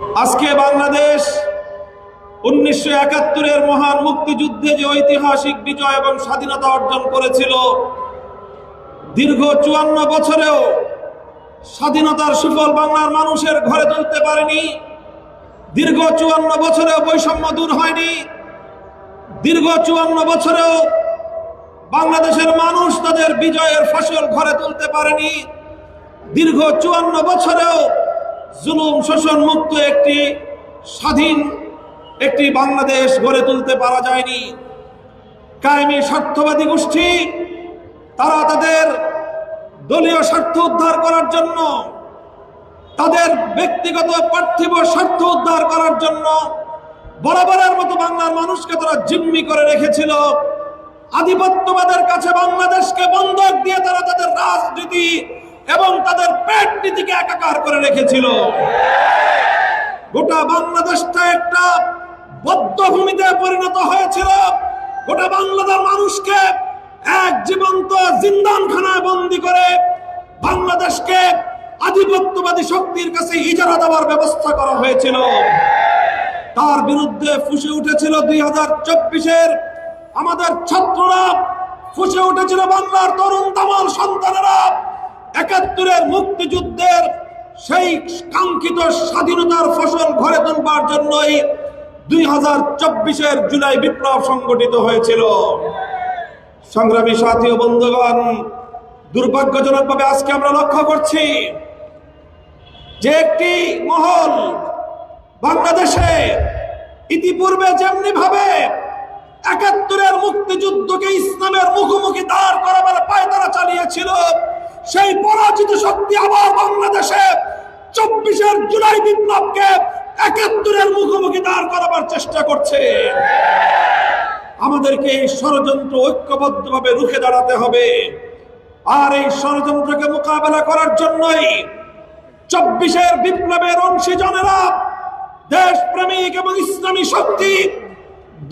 আজকে বাংলাদেশ উনিশশো একাত্তরের মহান মুক্তিযুদ্ধে যে ঐতিহাসিক বিজয় এবং স্বাধীনতা অর্জন করেছিল, দীর্ঘ চুয়ান্ন বছরেও স্বাধীনতার সুফল বাংলার মানুষের ঘরে তুলতে পারেনি, দীর্ঘ চুয়ান্ন বছরেও বৈষম্য দূর হয়নি, দীর্ঘ চুয়ান্ন বছরেও বাংলাদেশের মানুষ তাদের বিজয়ের ফসল ঘরে তুলতে পারেনি, দীর্ঘ চুয়ান্ন বছরেও জুলুম, শোষণ মুক্ত একটি স্বাধীন একটি বাংলাদেশ গড়ে তুলতে পারা যায়নি। কায়েমি স্বার্থবাদী গোষ্ঠী, তারা তাদের দলীয় স্বার্থ উদ্ধার করার জন্য, তাদের ব্যক্তিগত পার্থিব স্বার্থ উদ্ধার করার জন্য বরাবরের মতো বাংলার মানুষকে তারা জিম্মি করে রেখেছিল। আধিপত্যবাদের কাছে বাংলাদেশকে বন্ধক দিয়ে তারা তাদের রাজনীতি এবং তাদের পেট নীতিকে একাকার করে রেখেছিল। গোটা বাংলাদেশটা একটা বদ্ধভূমিতে পরিণত হয়েছিল। গোটা বাংলাদেশ মানুষকে এক জীবন্ত জিন্দানখানায় বন্দি করে বাংলাদেশকে আধিপত্যবাদী শক্তির কাছে ইজারা দেওয়ার ব্যবস্থা করা হয়েছিল। তার বিরুদ্ধে ফুসে উঠেছিল দুই হাজার চব্বিশের আমাদের ছাত্ররা। ফুসে উঠেছিল বাংলার তরুণ তামাল সন্তানেরা। একাত্তরের মুক্তিযুদ্ধের সেই কাঙ্ক্ষিত স্বাধীনতার ফসল ঘরে তুলবার জন্যই দুই হাজার চব্বিশের জুলাই বিপ্লব সংগঠিত হয়েছিল। সংগ্রামী সাথী বন্ধুগণ, দুর্ভাগ্যজনকভাবে আজকে আমরা লক্ষ্য করছি যে একটি মহল বাংলাদেশে ইতিপূর্বে যেমনি ভাবে একাত্তরের মুক্তিযুদ্ধকে ইসলামের মুখোমুখি দাঁড় করাবার পায়তারা চালিয়েছিল সেই পরাজিত শক্তি আবার বাংলাদেশে চব্বিশের জুলাই বিপ্লবকে একাত্তরের মুখোমুখি দাঁড় করাবার চেষ্টা করছে। আমাদেরকে এই ষড়যন্ত্র ঐক্যবদ্ধভাবে রুখে দাঁড়াতে হবে। আর এই ষড়যন্ত্রকে মোকাবেলা করার জন্যই চব্বিশের বিপ্লবের অংশীজনেরা দেশপ্রেমিক এবং ইসলামী শক্তি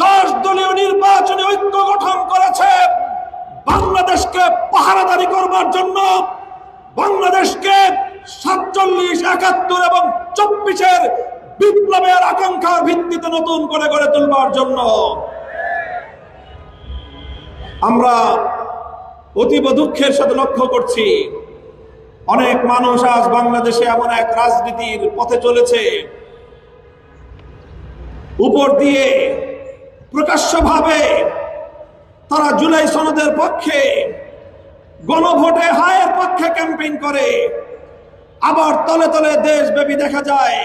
দশ দলীয় নির্বাচনে ঐক্য গঠন করেছে। বাংলাদেশকে পাহারাদারি করবার জন্য বাংলাদেশকে সাতচল্লিশ, একাত্তর এবং চব্বিশের বিপ্লবের আকাঙ্ক্ষার ভিত্তিতে নতুন করে গড়ে তুলবার জন্য আমরা অতীব দুঃখের সাথে লক্ষ্য করছি। অনেক মানুষ আজ বাংলাদেশে এমন এক রাজনীতির পথে চলেছে। উপর দিয়ে প্রকাশ্যভাবে তারা জুলাই সনদের পক্ষে গণভোটে হায়ের পক্ষে ক্যাম্পেইন করে। আবার তলে তলে দেশব্যাপী দেখা যায়,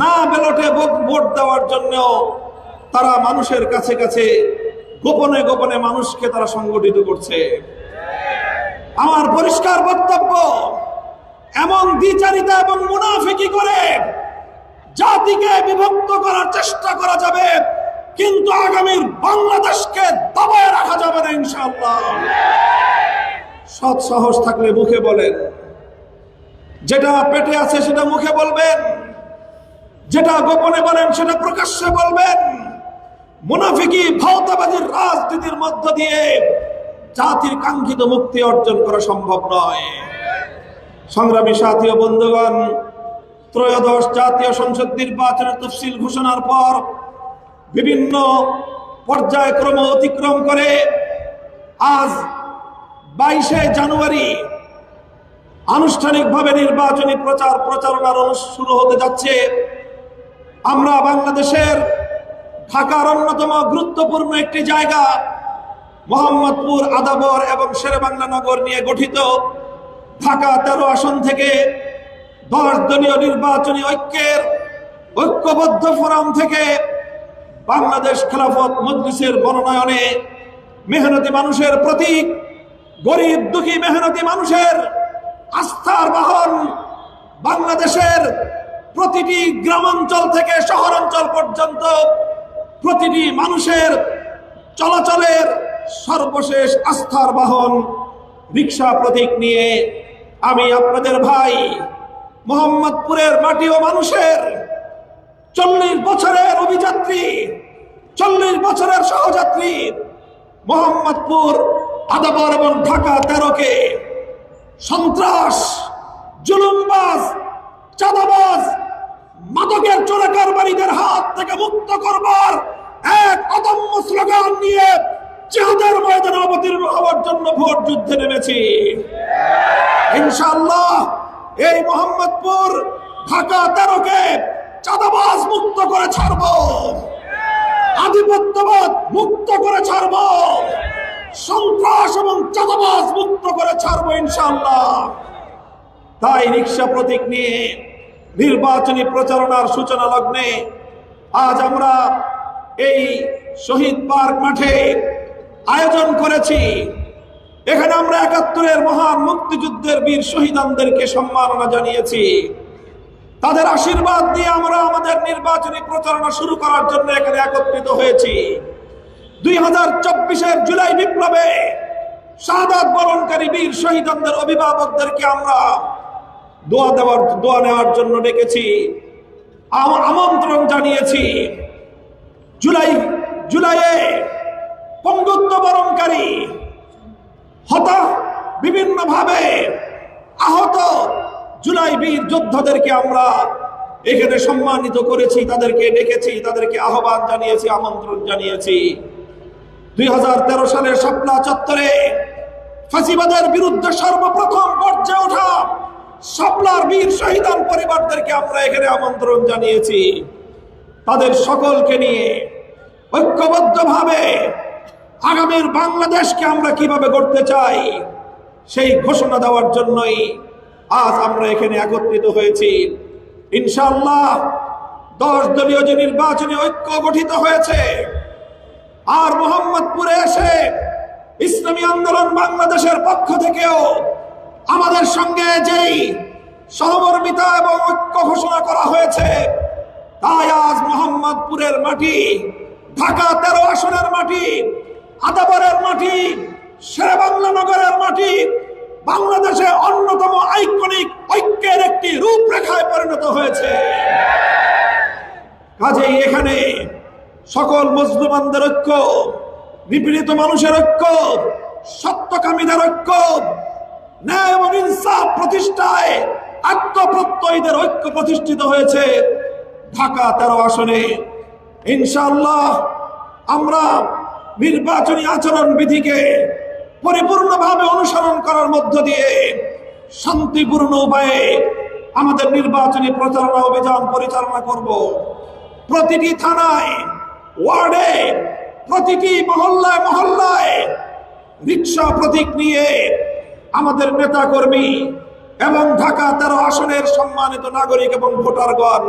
না ব্যালটে ভোট দেওয়ার জন্য তারা মানুষের কাছে কাছে, গোপনে গোপনে মানুষকে তারা সংগঠিত করছে। আমার পরিষ্কার বক্তব্য, এমন দ্বিচারিতা এবং মুনাফিকি করে জাতিকে বিভক্ত করার চেষ্টা করা যাবে। কিন্তু আগামীর বাংলাদেশকে দাবায় রাখা যাবে না ইনশাআল্লাহ। সৎ সাহস থাকলে মুখে বলেন। যেটা পেটে আছে সেটা মুখে বলবেন। যেটা গোপনে বলেন সেটা প্রকাশ্যে বলবেন। মুনাফিকি ভাওতাবাদীর রাজনীতির মধ্য দিয়ে জাতির কাঙ্ক্ষিত মুক্তি অর্জন করা সম্ভব নয়। সংগ্রামী সাথী ও বন্ধুগণ, ত্রয়োদশ জাতীয় সংসদ নির্বাচনের তফসিল ঘোষণার পর বিভিন্ন পর্যায়ক্রম অতিক্রম করে আজ বাইশে জানুয়ারি আনুষ্ঠানিকভাবে নির্বাচনী প্রচার প্রচারণার শুরু হতে যাচ্ছে। আমরা বাংলাদেশের ঢাকার অন্যতম গুরুত্বপূর্ণ একটি জায়গা, মোহাম্মদপুর, আদাবর এবং শেরেবাংলা নগর নিয়ে গঠিত। ঢাকা তেরো আসন থেকে দশ দলীয় নির্বাচনী ঐক্যের ঐক্যবদ্ধ ফোরাম থেকে বাংলাদেশ খেলাফত মজলিসের মনোনয়নে মেহনতি মানুষের প্রতীক, গরিব দুঃখী মেহনতি মানুষের আস্থার বাহন বাংলাদেশের প্রতিটি গ্রামাঞ্চল থেকে শহরাঞ্চল পর্যন্ত প্রতিটি মানুষের চলাচলের সর্বশেষ আস্থার বাহন রিক্সা প্রতীক নিয়ে আমি আপনাদের ভাই মোহাম্মদপুরের মাটি ও মানুষের চল্লিশ বছরের অভিযাত্রী, চল্লিশ বছরের সহযাত্রী মোহাম্মদপুর, আদাবর এবং ঢাকা তেরোকে সন্ত্রাস, জুলুমবাজ, চাঁদাবাজ, মাদকের চোরাকারবারীদের হাত থেকে মুক্ত করবার এক অদম্য স্লোগান নিয়ে চাঁদের ময়দানে অবতীর্ণ হওয়ার জন্য ভোট যুদ্ধে নেমেছি। ইনশাল্লাহ এই মোহাম্মদপুর, ঢাকা তেরোকে চাঁদাবাজ মুক্ত করে ছাড়বো। আধিপত্যবাদ মুক্ত করে ছাড়বো। সন্ত্রাস এবং চাঁদাবাজ মুক্ত করে ছাড়বো ইনশাল্লাহ তাই রিক্সা প্রতীক নিয়ে, নির্বাচনী প্রচারণার সূচনা লগ্নে আজ আমরা এই শহীদ পার্ক মাঠে আয়োজন করেছি। এখানে আমরা একাত্তরের মহান মুক্তিযুদ্ধের বীর শহীদানদেরকে সম্মাননা জানিয়েছি। তাদের আশীর্বাদ দিয়ে আমরা আমাদের নির্বাচনী প্রচারণা শুরু করার জন্য এখানে একত্রিত হয়েছি। দুই হাজার চব্বিশের জুলাই বিপ্লবে শাহাদাত বরণকারী বীর শহীদদের অভিভাবকদেরকে আমরা দোয়া দেওয়ার, দোয়া নেওয়ার জন্য ডেকেছি। আম- আমন্ত্রণ জানিয়েছি। জুলাই, জুলাইয়ে পঙ্গুত্ব বরণকারী হতা বিভিন্নভাবে আহত জুলাই বীর যোদ্ধাদেরকে আমরা এখানে সম্মানিত করেছি, তাদেরকে ডেকেছি, তাদেরকে আহ্বান জানিয়েছি, আমন্ত্রণ জানিয়েছি। দুই সালের শাপলা চত্বরে ফাঁসিবাদের বিরুদ্ধে সর্বপ্রথম গর্জে ওঠা শাপলার বীর শহীদান পরিবারদেরকে আমরা এখানে আমন্ত্রণ জানিয়েছি। তাদের সকলকে নিয়ে ঐক্যবদ্ধভাবে আগামীর বাংলাদেশকে আমরা কীভাবে গড়তে চাই, সেই ঘোষণা দেওয়ার জন্যই আজ আমরা এখানে একত্রিত হয়েছি। ইনশাল্লাহ দশ দলীয় যে নির্বাচনী ঐক্য গঠিত হয়েছে, আর মোহাম্মদপুরে এসে ইসলামী আন্দোলন বাংলাদেশের পক্ষ থেকেও আমাদের সঙ্গে যেই সহমর্মিতা এবং ঐক্য ঘোষণা করা হয়েছে, তাই আজ মোহাম্মদপুরের মাটি, ঢাকা তেরো আসনের মাটি, আদাবরের মাটি, শেরেবাংলা নগরের মাটি বাংলাদেশে অন্যতম আইকনিক ঐক্যের একটি রূপরেখায় পরিণত হয়েছে। কাজেই এখানে সকল মুসলমানদের ঐক্য, নিপীড়িত মানুষের ঐক্য, সত্যকামীদের ঐক্য, ন্যায় এবং ইনসাফ প্রতিষ্ঠায় আত্মপ্রত্যয়ীদের ঐক্য প্রতিষ্ঠিত হয়েছে। ঢাকা তেরো আসনে, ইনশাআল্লাহ আমরা নির্বাচনী আচরণ বিধিকে পরিপূর্ণভাবে অনুসরণ করার মধ্য দিয়ে শান্তিপূর্ণ উপায়ে আমাদের নির্বাচনী প্রচারণা অভিযান পরিচালনা করব। প্রতিটি থানায়, ওয়ার্ডে, প্রতিটি মহল্লায় মহল্লায় রিক্সা প্রতীক নিয়ে আমাদের নেতাকর্মী এবং ঢাকা তেরো আসনের সম্মানিত নাগরিক এবং ভোটারগণ,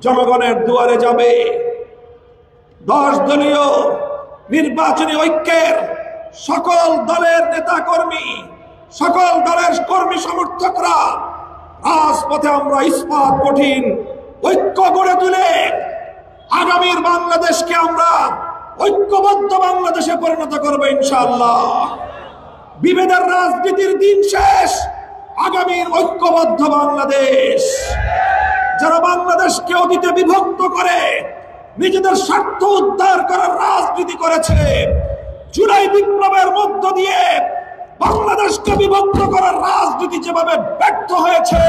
জনগণের দুয়ারে যাবে। দশ দলীয় নির্বাচনী ঐক্যের সকল দলের নেতাকর্মী, সকল দলের কর্মী সমর্থকরা, রাজপথে আমরা ইস্পাত কঠিন ঐক্য গড়ে তুলে আগামীর বাংলাদেশকে আমরা ঐক্যবদ্ধ বাংলাদেশে পরিণত করব ইনশাল্লাহ বিভেদের রাজনীতির দিন শেষ, আগামীর ঐক্যবদ্ধ বাংলাদেশ। যারা বাংলাদেশকে অতীতে বিভক্ত করে নিজেদের স্বার্থ উদ্ধার করার রাজনীতি করেছে জুলাই বিপ্লবের মধ্য দিয়ে বাংলাদেশকে বিভক্ত করার রাজনীতি যেভাবে ব্যর্থ হয়েছে,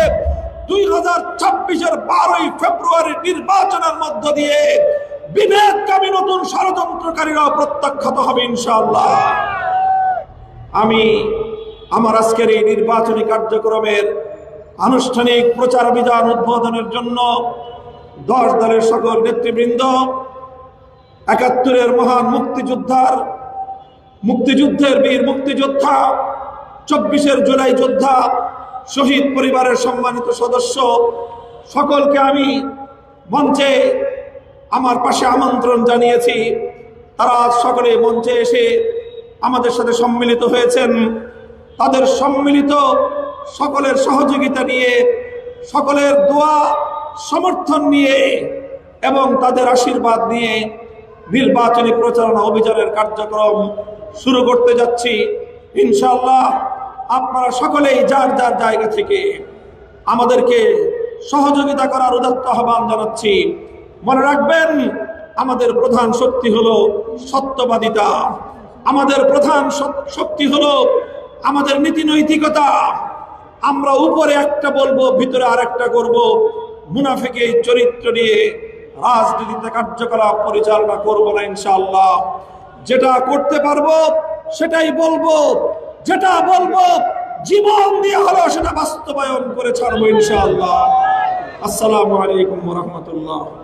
দুই হাজার ছাব্বিশের বারোই ফেব্রুয়ারি নির্বাচনের মধ্য দিয়ে বিভেদকামী নতুন ষড়যন্ত্রকারীরাও প্রত্যাখ্যাত হবে ইনশাআল্লাহ। আমি আমার আজকের এই নির্বাচনী কার্যক্রমের আনুষ্ঠানিক প্রচার অভিযান উদ্বোধনের জন্য দশ দলের সকল নেতৃবৃন্দ, একাত্তরের মহান মুক্তিযোদ্ধার মুক্তিযুদ্ধের বীর মুক্তিযোদ্ধা, চব্বিশের জুলাই যোদ্ধা, শহীদ পরিবারের সম্মানিত সদস্য, সকলকে আমি মঞ্চে আমার পাশে আমন্ত্রণ জানিয়েছি। তারা আজ সকলে মঞ্চে এসে আমাদের সাথে সম্মিলিত হয়েছেন। তাদের সম্মিলিত সকলের সহযোগিতা নিয়ে, সকলের দোয়া, সমর্থন নিয়ে এবং তাদের আশীর্বাদ নিয়ে নির্বাচনী প্রচারণা অভিযানের কার্যক্রম শুরু করতে যাচ্ছি। ইনশাল্লাহ আপনারা সকলেই যার যার জায়গা থেকে আমাদেরকে সহযোগিতা করার উদাত্ত আহ্বান জানাচ্ছি। মনে রাখবেন, আমাদের প্রধান শক্তি হলো সত্যবাদিতা। আমাদের প্রধান শক্তি হলো আমাদের নীতি নৈতিকতা। আমরা উপরে একটা বলব, ভিতরে আরেকটা করব। মুনাফিকে চরিত্র নিয়ে রাজনীতিতে কার্যকলাপ পরিচালনা করব না, ইনশাআল্লাহ। যেটা করতে পারব, সেটাই বলব। যেটা বলব, জীবন দিয়ে হলো সেটা বাস্তবায়ন করে ছাড়বো, ইনশাআল্লাহ। আসসালামু আলাইকুম রহমতুল্লাহ।